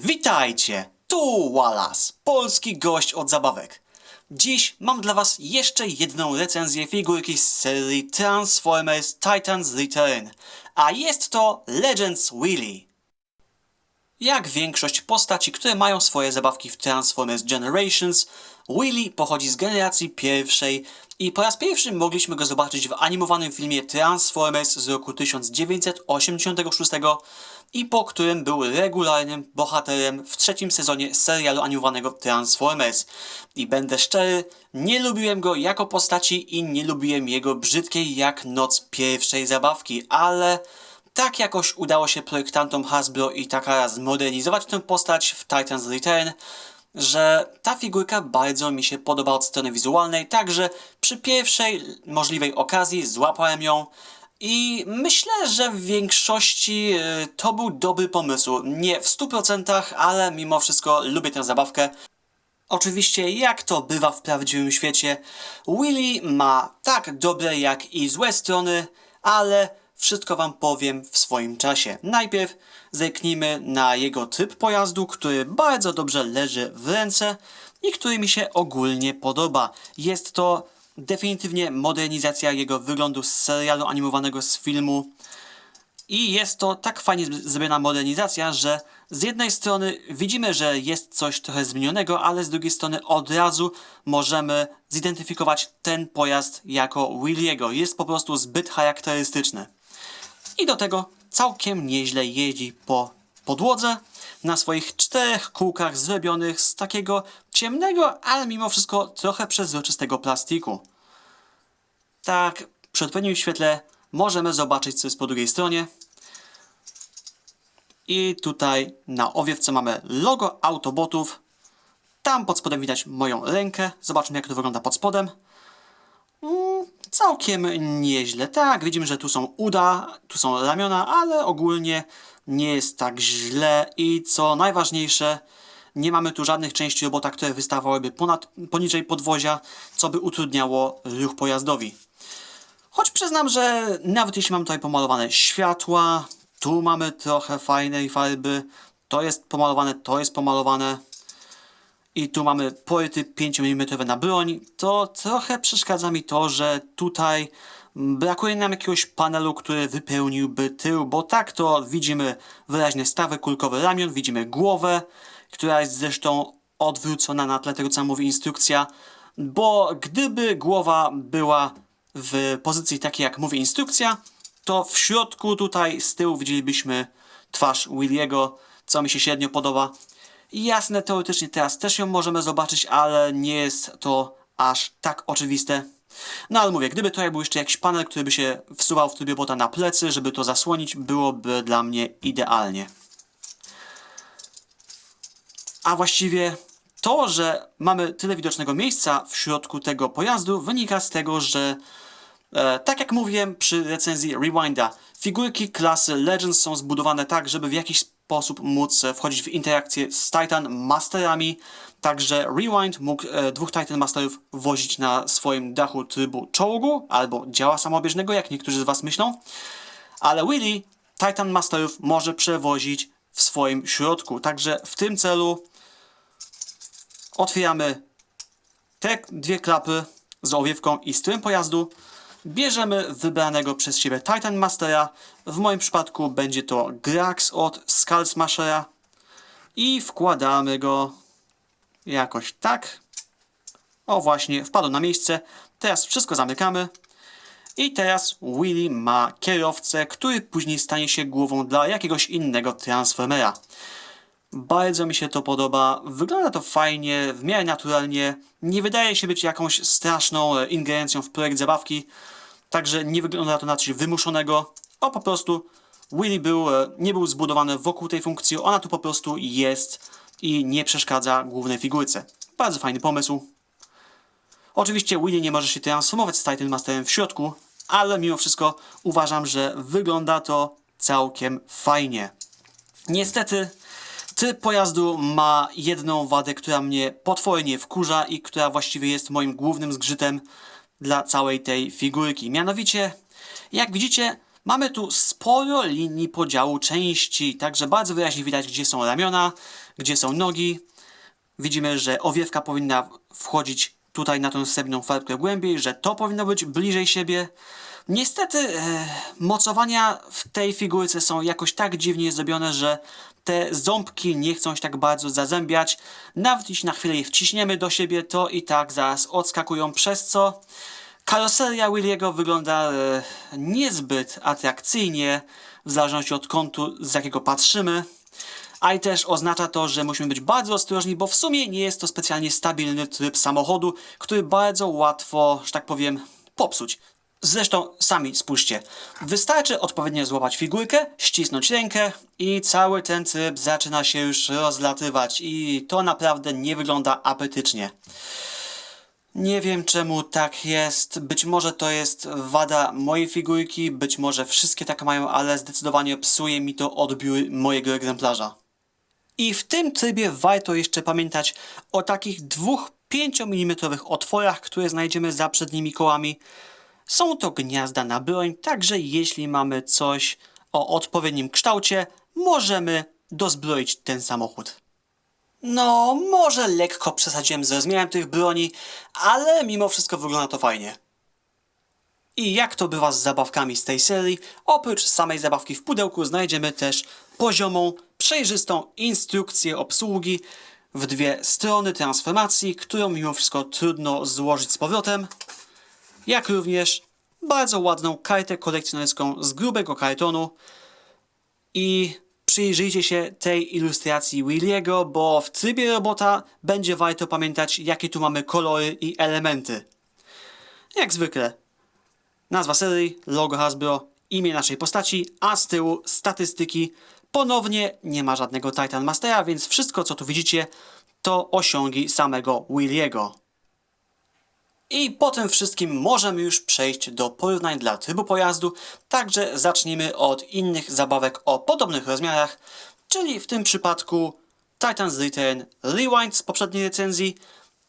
Witajcie! Tu Wallace, polski gość od zabawek. Dziś mam dla was jeszcze jedną recenzję figurki z serii Transformers Titans Return, a jest to Legends Willy. Jak większość postaci, które mają swoje zabawki w Transformers Generations, Willy pochodzi z generacji pierwszej i po raz pierwszy mogliśmy go zobaczyć w animowanym filmie Transformers z roku 1986 i po którym był regularnym bohaterem w trzecim sezonie serialu animowanego Transformers. I będę szczery, nie lubiłem go jako postaci i nie lubiłem jego brzydkiej jak noc pierwszej zabawki, ale tak jakoś udało się projektantom Hasbro i Takara zmodernizować tę postać w Titans Return, że ta figurka bardzo mi się podoba od strony wizualnej, także przy pierwszej możliwej okazji złapałem ją i myślę, że w większości y, to był dobry pomysł. Nie w 100%, ale mimo wszystko lubię tę zabawkę. Oczywiście, jak to bywa w prawdziwym świecie, Willy ma tak dobre jak i złe strony, ale wszystko wam powiem w swoim czasie. Najpierw zerknijmy na jego typ pojazdu, który bardzo dobrze leży w ręce i który mi się ogólnie podoba. Jest to definitywnie modernizacja jego wyglądu z serialu animowanego z filmu. I jest to tak fajnie zrobiona modernizacja, że z jednej strony widzimy, że jest coś trochę zmienionego, ale z drugiej strony od razu możemy zidentyfikować ten pojazd jako Williego. Jest po prostu zbyt charakterystyczny. I do tego całkiem nieźle jeździ po podłodze na swoich czterech kółkach zrobionych z takiego ciemnego, ale mimo wszystko trochę przezroczystego plastiku. Tak, przy odpowiednim świetle możemy zobaczyć, co jest po drugiej stronie. I tutaj na owiewce mamy logo Autobotów. Tam pod spodem widać moją rękę. Zobaczmy, jak to wygląda pod spodem. Mm, całkiem nieźle. Tak, widzimy, że tu są uda, tu są ramiona, ale ogólnie nie jest tak źle. I co najważniejsze, nie mamy tu żadnych części robota, które wystawałyby ponad, poniżej podwozia, co by utrudniało ruch pojazdowi. Choć przyznam, że nawet jeśli mamy tutaj pomalowane światła, tu mamy trochę fajnej farby, to jest pomalowane, to jest pomalowane i tu mamy poryty 5 mm na broń, to trochę przeszkadza mi to, że tutaj brakuje nam jakiegoś panelu, który wypełniłby tył, bo tak to widzimy wyraźne stawy kulkowe ramion, widzimy głowę, która jest zresztą odwrócona na tle tego, co mówi instrukcja, bo gdyby głowa była w pozycji takiej, jak mówi instrukcja, to w środku tutaj z tyłu widzielibyśmy twarz Williego, co mi się średnio podoba. Jasne, teoretycznie teraz też ją możemy zobaczyć, ale nie jest to aż tak oczywiste. No ale mówię, gdyby tutaj był jeszcze jakiś panel, który by się wsuwał w trybie bota na plecy, żeby to zasłonić, byłoby dla mnie idealnie. A właściwie to, że mamy tyle widocznego miejsca w środku tego pojazdu, wynika z tego, że e, tak jak mówiłem przy recenzji Rewinda, figurki klasy Legends są zbudowane tak, żeby w jakiś sposób móc wchodzić w interakcję z Titan Masterami, także Rewind mógł e, dwóch Titan Masterów wozić na swoim dachu trybu czołgu albo działa samobieżnego, jak niektórzy z Was myślą, ale Willy Titan Masterów może przewozić w swoim środku, także w tym celu otwieramy te dwie klapy z owiewką i z tyłem pojazdu. Bierzemy wybranego przez siebie Titan Mastera. W moim przypadku będzie to Grax od Skull Smashera. I wkładamy go jakoś tak. O właśnie, wpadł na miejsce. Teraz wszystko zamykamy. I teraz Willy ma kierowcę, który później stanie się głową dla jakiegoś innego Transformera. Bardzo mi się to podoba. Wygląda to fajnie, w miarę naturalnie. Nie wydaje się być jakąś straszną e, ingerencją w projekt zabawki. Także nie wygląda to na coś wymuszonego. O po prostu Willy był, e, nie był zbudowany wokół tej funkcji. Ona tu po prostu jest i nie przeszkadza głównej figurce. Bardzo fajny pomysł. Oczywiście Willy nie może się transformować z Titan Masterem w środku, ale mimo wszystko uważam, że wygląda to całkiem fajnie. Niestety typ pojazdu ma jedną wadę, która mnie potwornie wkurza i która właściwie jest moim głównym zgrzytem dla całej tej figurki. Mianowicie, jak widzicie, Mamy tu sporo linii podziału części, także bardzo wyraźnie widać, gdzie są ramiona, gdzie są nogi. Widzimy, że owiewka powinna wchodzić tutaj na tą srebrną farbkę głębiej, że to powinno być bliżej siebie. Niestety e, mocowania w tej figurce są jakoś tak dziwnie zrobione, że te ząbki nie chcą się tak bardzo zazębiać. Nawet jeśli na chwilę je wciśniemy do siebie, to i tak zaraz odskakują, przez co karoseria Williego wygląda e, niezbyt atrakcyjnie, w zależności od kątu, z jakiego patrzymy. A i też oznacza to, że musimy być bardzo ostrożni, bo w sumie nie jest to specjalnie stabilny tryb samochodu, który bardzo łatwo, że tak powiem, popsuć. Zresztą sami spójrzcie. Wystarczy odpowiednio złapać figurkę, ścisnąć rękę i cały ten tryb zaczyna się już rozlatywać i to naprawdę nie wygląda apetycznie. Nie wiem czemu tak jest. Być może to jest wada mojej figurki, być może wszystkie tak mają, ale zdecydowanie psuje mi to odbiór mojego egzemplarza. I w tym trybie warto jeszcze pamiętać o takich dwóch 5 mm otworach, które znajdziemy za przednimi kołami. Są to gniazda na broń, także jeśli mamy coś o odpowiednim kształcie, możemy dozbroić ten samochód. No, może lekko przesadziłem z rozmiarem tych broni, ale mimo wszystko wygląda to fajnie. I jak to bywa z zabawkami z tej serii, oprócz samej zabawki w pudełku znajdziemy też poziomą, przejrzystą instrukcję obsługi w dwie strony transformacji, którą mimo wszystko trudno złożyć z powrotem, jak również bardzo ładną kartę kolekcjonerską z grubego kartonu i przyjrzyjcie się tej ilustracji Williego, bo w trybie robota będzie warto pamiętać jakie tu mamy kolory i elementy. Jak zwykle Nazwa serii, logo Hasbro, imię naszej postaci, a z tyłu statystyki. Ponownie nie ma żadnego Titan Mastera, więc wszystko co tu widzicie to osiągi samego Williego. I po tym wszystkim możemy już przejść do porównań dla trybu pojazdu, także zacznijmy od innych zabawek o podobnych rozmiarach, czyli w tym przypadku Titan's Return Rewind z poprzedniej recenzji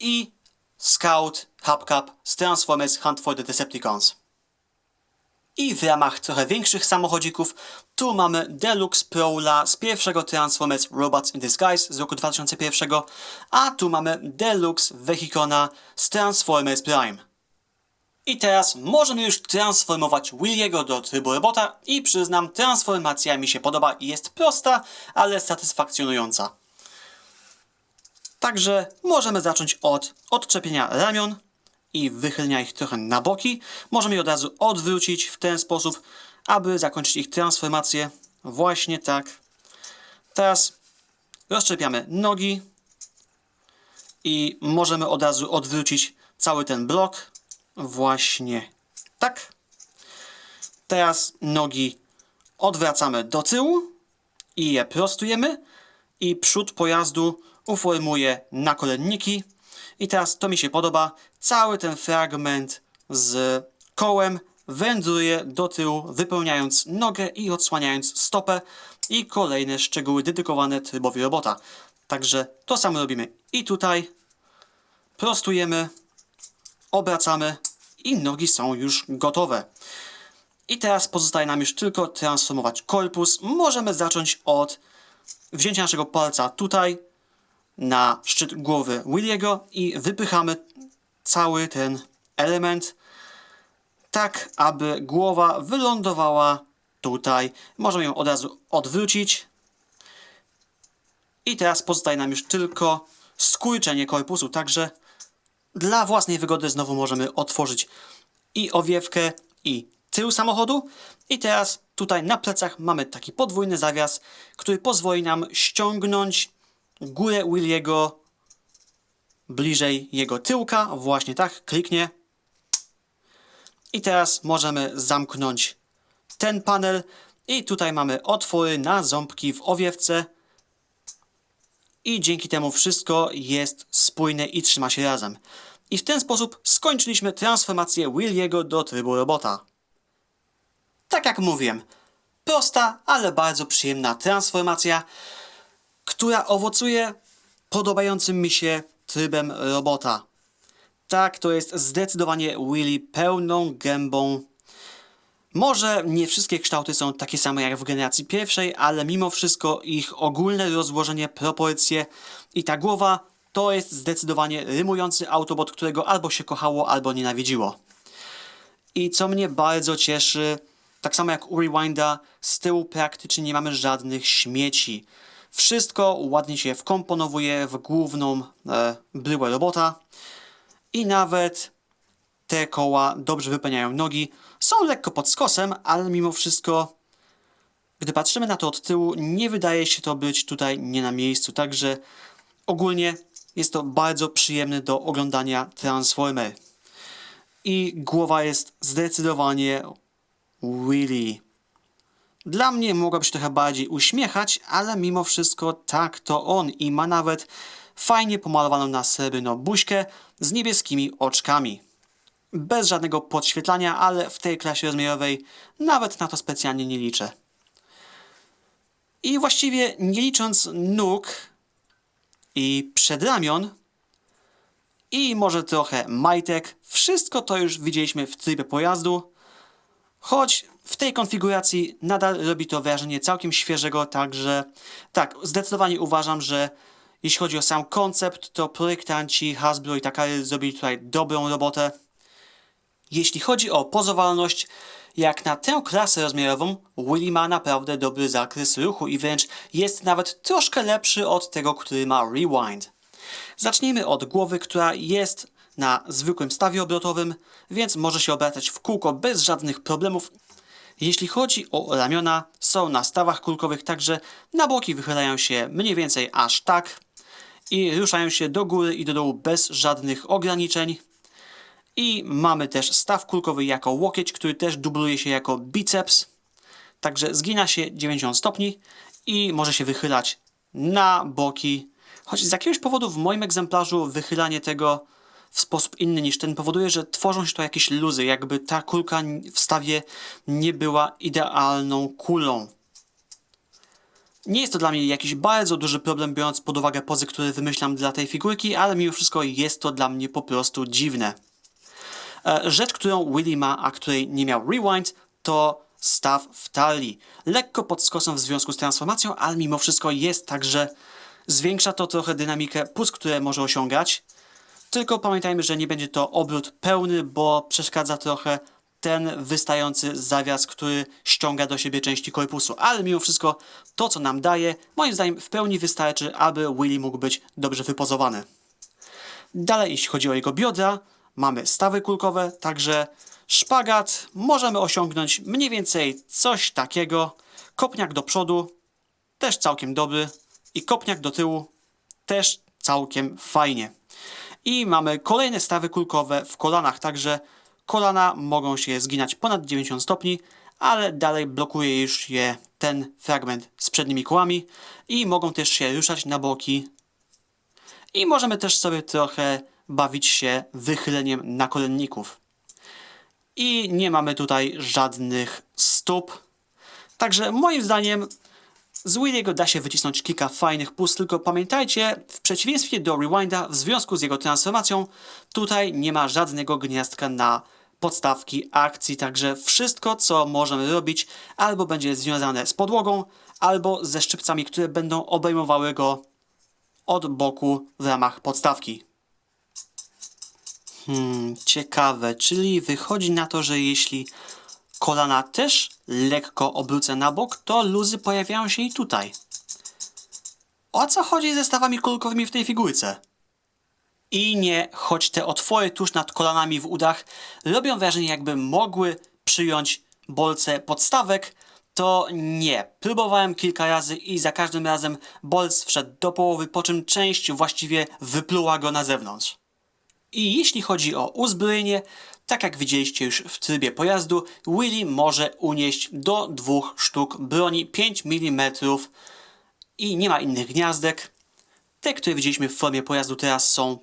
i Scout Hubcap z Transformers Hunt for the Decepticons. I w ramach trochę większych samochodzików, tu mamy Deluxe Prowla z pierwszego Transformers Robots in Disguise z roku 2001, a tu mamy Deluxe Vehicona z Transformers Prime. I teraz możemy już transformować Williego do trybu robota i przyznam, transformacja mi się podoba i jest prosta, ale satysfakcjonująca. Także możemy zacząć od odczepienia ramion i wychylenia ich trochę na boki. Możemy je od razu odwrócić w ten sposób, aby zakończyć ich transformację. Właśnie tak. Teraz rozczepiamy nogi i możemy od razu odwrócić cały ten blok. Właśnie tak. Teraz nogi odwracamy do tyłu i je prostujemy i przód pojazdu uformuje nakolenniki. I teraz to mi się podoba. Cały ten fragment z kołem wędruje do tyłu, wypełniając nogę i odsłaniając stopę i kolejne szczegóły dedykowane trybowi robota. Także to samo robimy i tutaj. Prostujemy, obracamy i nogi są już gotowe. I teraz pozostaje nam już tylko transformować korpus. Możemy zacząć od wzięcia naszego palca tutaj na szczyt głowy Williego i wypychamy cały ten element tak, aby głowa wylądowała tutaj. Możemy ją od razu odwrócić. I teraz pozostaje nam już tylko skurczenie korpusu, także dla własnej wygody znowu możemy otworzyć i owiewkę, i tył samochodu. I teraz tutaj na plecach mamy taki podwójny zawias, który pozwoli nam ściągnąć górę Williego bliżej jego tyłka. Właśnie tak, kliknie. I teraz możemy zamknąć ten panel. I tutaj mamy otwory na ząbki w owiewce. I dzięki temu wszystko jest spójne i trzyma się razem. I w ten sposób skończyliśmy transformację Williego do trybu robota. Tak jak mówiłem, prosta, ale bardzo przyjemna transformacja, która owocuje podobającym mi się trybem robota. Tak, to jest zdecydowanie Willy pełną gębą. Może nie wszystkie kształty są takie same jak w generacji pierwszej, ale mimo wszystko ich ogólne rozłożenie, proporcje i ta głowa to jest zdecydowanie rymujący Autobot, którego albo się kochało, albo nienawidziło. I co mnie bardzo cieszy, tak samo jak u Rewinda, z tyłu praktycznie nie mamy żadnych śmieci. Wszystko ładnie się wkomponowuje w główną e, bryłę robota i nawet te koła dobrze wypełniają nogi. Są lekko pod skosem, ale mimo wszystko, gdy patrzymy na to od tyłu, nie wydaje się to być tutaj nie na miejscu. Także ogólnie jest to bardzo przyjemny do oglądania Transformer. I głowa jest zdecydowanie Willy. Dla mnie mogłaby się trochę bardziej uśmiechać, ale mimo wszystko tak to on i ma nawet fajnie pomalowaną na srebrno buźkę z niebieskimi oczkami. Bez żadnego podświetlania, ale w tej klasie rozmiarowej nawet na to specjalnie nie liczę. I właściwie nie licząc nóg i przedramion i może trochę majtek, wszystko to już widzieliśmy w trybie pojazdu, choć w tej konfiguracji nadal robi to wrażenie całkiem świeżego, także tak, zdecydowanie uważam, że jeśli chodzi o sam koncept, to projektanci Hasbro i Takary zrobili tutaj dobrą robotę. Jeśli chodzi o pozowalność, jak na tę klasę rozmiarową, Willy ma naprawdę dobry zakres ruchu i wręcz jest nawet troszkę lepszy od tego, który ma Rewind. Zacznijmy od głowy, która jest na zwykłym stawie obrotowym, więc może się obracać w kółko bez żadnych problemów. Jeśli chodzi o ramiona, są na stawach kulkowych, także na boki wychylają się mniej więcej aż tak i ruszają się do góry i do dołu bez żadnych ograniczeń. I mamy też staw kulkowy jako łokieć, który też dubluje się jako biceps. Także zgina się 90 stopni i może się wychylać na boki. Choć z jakiegoś powodu w moim egzemplarzu wychylanie tego w sposób inny niż ten powoduje, że tworzą się to jakieś luzy, jakby ta kulka w stawie nie była idealną kulą. Nie jest to dla mnie jakiś bardzo duży problem, biorąc pod uwagę pozy, które wymyślam dla tej figurki, ale mimo wszystko jest to dla mnie po prostu dziwne. E, Rzecz, którą Willy ma, a której nie miał Rewind, to staw w talii. Lekko pod skosem w związku z transformacją, ale mimo wszystko jest tak, że zwiększa to trochę dynamikę pust, które może osiągać. Tylko pamiętajmy, że nie będzie to obrót pełny, bo przeszkadza trochę ten wystający zawias, który ściąga do siebie części korpusu. Ale mimo wszystko to, co nam daje, moim zdaniem w pełni wystarczy, aby Willy mógł być dobrze wypozowany. Dalej, jeśli chodzi o jego biodra, mamy stawy kulkowe, także szpagat możemy osiągnąć mniej więcej coś takiego. Kopniak do przodu też całkiem dobry i kopniak do tyłu też całkiem fajnie. I mamy kolejne stawy kulkowe w kolanach, także kolana mogą się zginać ponad 90 stopni, ale dalej blokuje już je ten fragment z przednimi kołami i mogą też się ruszać na boki. I możemy też sobie trochę bawić się wychyleniem nakolenników. I nie mamy tutaj żadnych stóp. Także moim zdaniem z Williego da się wycisnąć kilka fajnych pust, tylko pamiętajcie, w przeciwieństwie do Rewinda, w związku z jego transformacją, tutaj nie ma żadnego gniazdka na podstawki akcji, także wszystko, co możemy robić, albo będzie związane z podłogą, albo ze szczypcami, które będą obejmowały go od boku w ramach podstawki. Hmm, ciekawe, czyli wychodzi na to, że jeśli kolana też lekko obrócę na bok, to luzy pojawiają się i tutaj. O co chodzi ze stawami kulkowymi w tej figurce? I nie, choć te otwory tuż nad kolanami w udach robią wrażenie jakby mogły przyjąć bolce podstawek, to nie. Próbowałem kilka razy i za każdym razem bolc wszedł do połowy, po czym część właściwie wypluła go na zewnątrz. I jeśli chodzi o uzbrojenie, tak jak widzieliście już w trybie pojazdu, Willy może unieść do dwóch sztuk broni 5 mm i nie ma innych gniazdek. Te, które widzieliśmy w formie pojazdu teraz są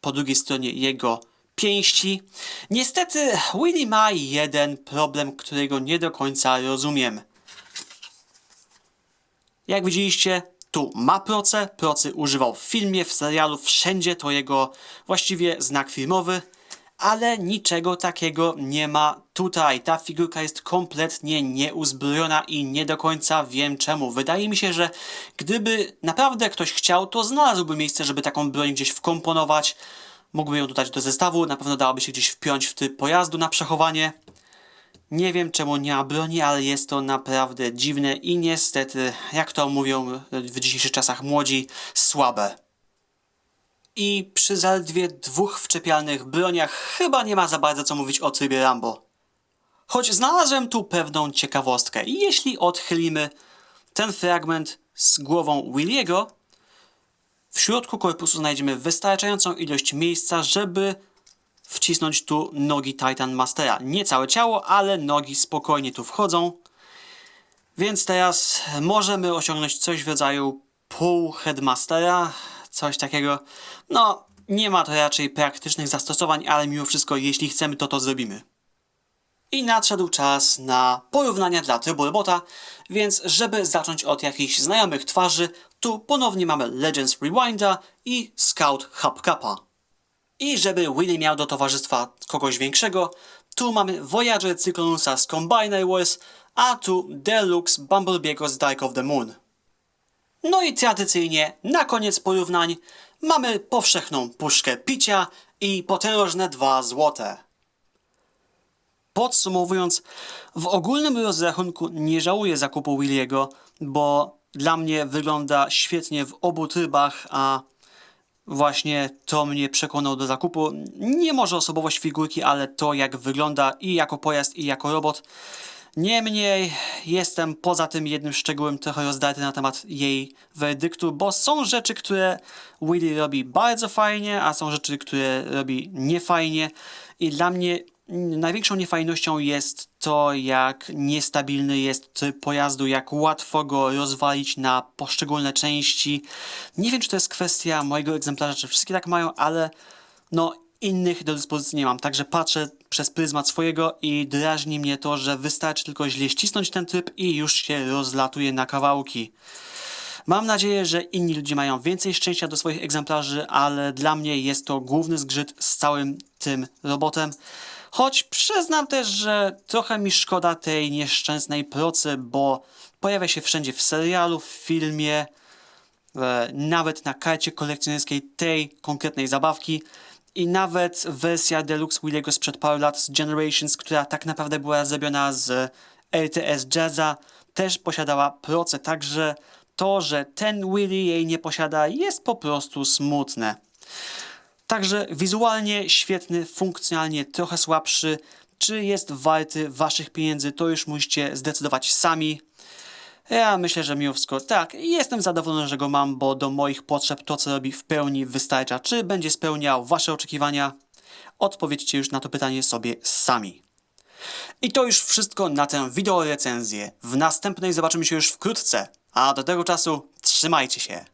po drugiej stronie jego pięści. Niestety Willy ma jeden problem, którego nie do końca rozumiem. Jak widzieliście, tu ma proce, procy używał w filmie, w serialu, wszędzie to jego właściwie znak filmowy, ale niczego takiego nie ma tutaj. Ta figurka jest kompletnie nieuzbrojona i nie do końca wiem czemu. Wydaje mi się, że gdyby naprawdę ktoś chciał, to znalazłby miejsce, żeby taką broń gdzieś wkomponować. Mógłby ją dodać do zestawu, na pewno dałoby się gdzieś wpiąć w typ pojazdu na przechowanie. Nie wiem czemu nie ma broni, ale jest to naprawdę dziwne i niestety, jak to mówią w dzisiejszych czasach młodzi, słabe. I przy zaledwie dwóch wczepialnych broniach chyba nie ma za bardzo co mówić o trybie Rambo. Choć znalazłem tu pewną ciekawostkę. Jeśli odchylimy ten fragment z głową Williego, w środku korpusu znajdziemy wystarczającą ilość miejsca, żeby wcisnąć tu nogi Titan Mastera. Nie całe ciało, ale nogi spokojnie tu wchodzą. Więc teraz możemy osiągnąć coś w rodzaju pół Headmastera, coś takiego. No, nie ma to raczej praktycznych zastosowań, ale mimo wszystko, jeśli chcemy, to to zrobimy. I nadszedł czas na porównania dla trybu robota, więc żeby zacząć od jakichś znajomych twarzy, tu ponownie mamy Legends Rewinda i Scout Hubcapa. I żeby Willy miał do towarzystwa kogoś większego, tu mamy Voyager Cyclonusa z Combiner Wars, a tu Deluxe Bumblebee'ego z Dark of the Moon. No i tradycyjnie, na koniec porównań, mamy powszechną puszkę picia i potężne dwa złote. Podsumowując, w ogólnym rozrachunku nie żałuję zakupu Williego, bo dla mnie wygląda świetnie w obu trybach, a właśnie to mnie przekonał do zakupu. Nie może osobowość figurki, ale to jak wygląda i jako pojazd, i jako robot. Niemniej jestem poza tym jednym szczegółem trochę rozdarty na temat jej werdyktu, bo są rzeczy, które Willy robi bardzo fajnie, a są rzeczy, które robi niefajnie i dla mnie największą niefajnością jest to, jak niestabilny jest tryb pojazdu, jak łatwo go rozwalić na poszczególne części. Nie wiem, czy to jest kwestia mojego egzemplarza, czy wszystkie tak mają, ale no innych do dyspozycji nie mam, także patrzę przez pryzmat swojego i drażni mnie to, że wystarczy tylko źle ścisnąć ten tryb i już się rozlatuje na kawałki. Mam nadzieję, że inni ludzie mają więcej szczęścia do swoich egzemplarzy, ale dla mnie jest to główny zgrzyt z całym tym robotem. Choć przyznam też, że trochę mi szkoda tej nieszczęsnej procy, bo pojawia się wszędzie w serialu, w filmie, e, nawet na karcie kolekcjonerskiej tej konkretnej zabawki i nawet wersja Deluxe Williego sprzed paru lat z Generations, która tak naprawdę była zrobiona z LTS Jazza, też posiadała proce, także to, że ten Willy jej nie posiada jest po prostu smutne. Także wizualnie świetny, funkcjonalnie trochę słabszy. Czy jest warty waszych pieniędzy, to już musicie zdecydować sami. Ja myślę, że mimo wszystko tak. Jestem zadowolony, że go mam, bo do moich potrzeb to, co robi w pełni wystarcza. Czy będzie spełniał wasze oczekiwania? Odpowiedzcie już na to pytanie sobie sami. I to już wszystko na tę wideo recenzję. W następnej zobaczymy się już wkrótce. A do tego czasu trzymajcie się.